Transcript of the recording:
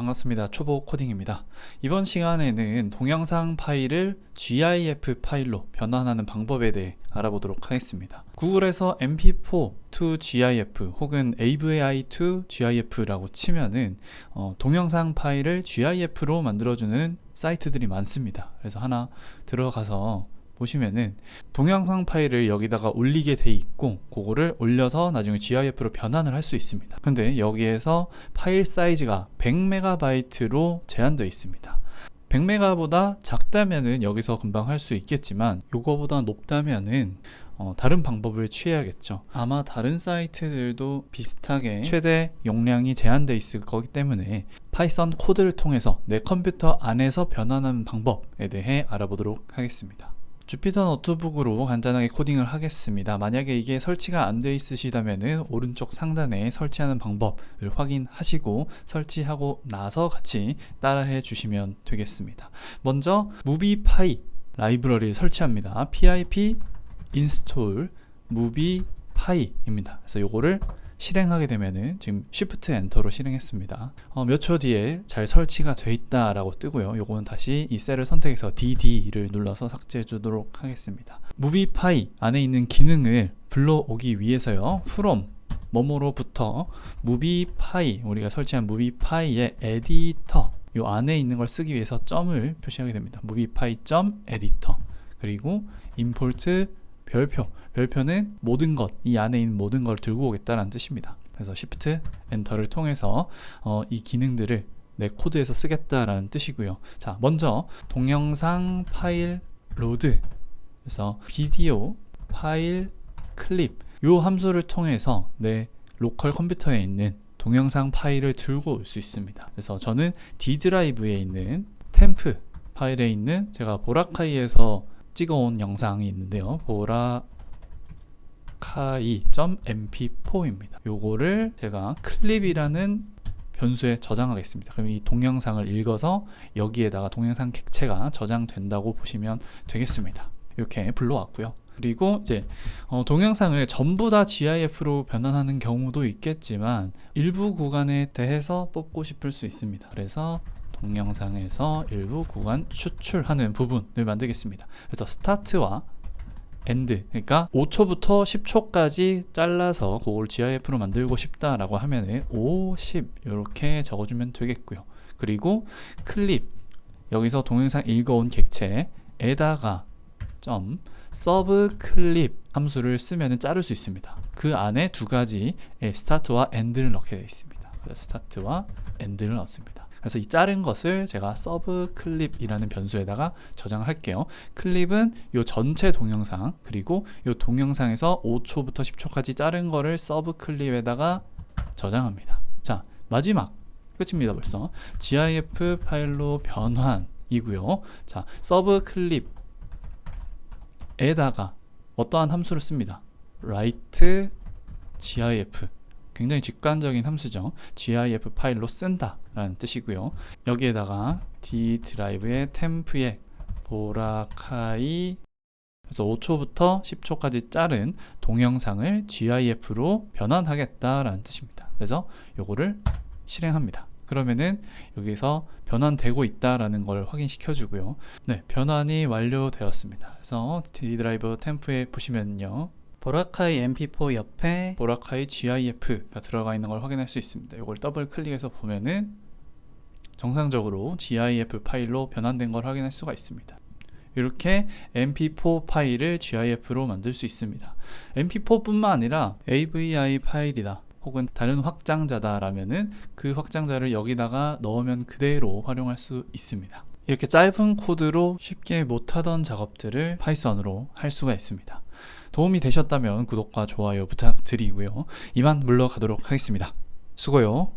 반갑습니다. 초보 코딩입니다. 이번 시간에는 동영상 파일을 GIF 파일로 변환하는 방법에 대해 알아보도록 하겠습니다. 구글에서 mp4 to GIF 혹은 AVI to GIF라고 치면은 어, 동영상 파일을 GIF로 만들어주는 사이트들이 많습니다. 그래서 하나 들어가서 보시면은 동영상 파일을 여기다가 올리게 돼 있고 그거를 올려서 나중에 GIF로 변환을 할 수 있습니다. 근데 여기에서 파일 사이즈가 100MB로 제한되어 있습니다. 100메가보다 작다면은 여기서 금방 할 수 있겠지만 요거보다 높다면은 어, 다른 방법을 취해야겠죠. 아마 다른 사이트들도 비슷하게 최대 용량이 제한되어 있을 거기 때문에 파이썬 코드를 통해서 내 컴퓨터 안에서 변환하는 방법에 대해 알아보도록 하겠습니다. 주피터 노트북으로 간단하게 코딩을 하겠습니다. 만약에 이게 설치가 안 돼 있으시다면 오른쪽 상단에 설치하는 방법을 확인하시고 설치하고 나서 같이 따라해 주시면 되겠습니다. 먼저 무비파이 라이브러리를 설치합니다. pip install 무비파이입니다. 그래서 요거를 실행하게 되면은 지금 Shift 엔터로 실행했습니다. 어, 몇 초 뒤에 잘 설치가 돼 있다라고 뜨고요. 요거는 다시 이 셀을 선택해서 DD를 눌러서 삭제해 주도록 하겠습니다. 무비파이 안에 있는 기능을 불러오기 위해서요. from 뭐뭐로부터 무비파이 우리가 설치한 무비파이의 에디터 요 안에 있는 걸 쓰기 위해서 점을 표시하게 됩니다. 무비파이 점 에디터 그리고 import 별표 별표는 모든 것 이 안에 있는 모든 걸 들고 오겠다라는 뜻입니다. 그래서 Shift 엔터를 통해서 어, 이 기능들을 내 코드에서 쓰겠다라는 뜻이고요. 자, 먼저 동영상 파일 로드 그래서 비디오 파일 클립 요 함수를 통해서 내 로컬 컴퓨터에 있는 동영상 파일을 들고 올 수 있습니다. 그래서 저는 D 드라이브에 있는 템프 파일에 있는 제가 보라카이에서 찍어온 영상이 있는데요. 보라 카이.mp4입니다. 요거를 제가 클립이라는 변수에 저장하겠습니다. 그럼 이 동영상을 읽어서 여기에다가 동영상 객체가 저장된다고 보시면 되겠습니다. 이렇게 불러왔고요. 그리고 이제 어, 동영상을 전부 다 GIF로 변환하는 경우도 있겠지만 일부 구간에 대해서 뽑고 싶을 수 있습니다. 그래서 동영상에서 일부 구간 추출하는 부분을 만들겠습니다. 그래서 스타트와 엔드 그러니까 5초부터 10초까지 잘라서 그걸 GIF로 만들고 싶다라고 하면은 5, 10 이렇게 적어주면 되겠고요. 그리고 클립 여기서 동영상 읽어온 객체에다가 점 서브 클립 함수를 쓰면은 자를 수 있습니다. 그 안에 두 가지의 스타트와 엔드를 넣게 되어 있습니다. 스타트와 엔드를 넣습니다. 그래서 이 자른 것을 제가 서브 클립이라는 변수에다가 저장을 할게요. 클립은 요 전체 동영상 그리고 요 동영상에서 5초부터 10초까지 자른 거를 서브 클립에다가 저장합니다. 자 마지막 끝입니다 벌써 GIF 파일로 변환이고요. 자 서브 클립에다가 어떠한 함수를 씁니다. write GIF 굉장히 직관적인 함수죠. GIF 파일로 쓴다 라는 뜻이고요. 여기에다가 D 드라이브의 템프에 보라카이 그래서 5초부터 10초까지 자른 동영상을 GIF로 변환하겠다라는 뜻입니다. 그래서 요거를 실행합니다. 그러면은 여기서 변환되고 있다라는 걸 확인시켜 주고요. 네, 변환이 완료되었습니다. 그래서 D 드라이브 템프에 보시면요. 보라카이 mp4 옆에 보라카이 GIF가 들어가 있는 걸 확인할 수 있습니다. 이걸 더블 클릭해서 보면은 정상적으로 GIF 파일로 변환된 걸 확인할 수가 있습니다. 이렇게 mp4 파일을 GIF로 만들 수 있습니다. mp4뿐만 아니라 AVI 파일이다. 혹은 다른 확장자다 라면은 그 확장자를 여기다가 넣으면 그대로 활용할 수 있습니다. 이렇게 짧은 코드로 쉽게 못하던 작업들을 파이썬으로 할 수가 있습니다. 도움이 되셨다면 구독과 좋아요 부탁드리고요. 이만 물러가도록 하겠습니다. 수고요.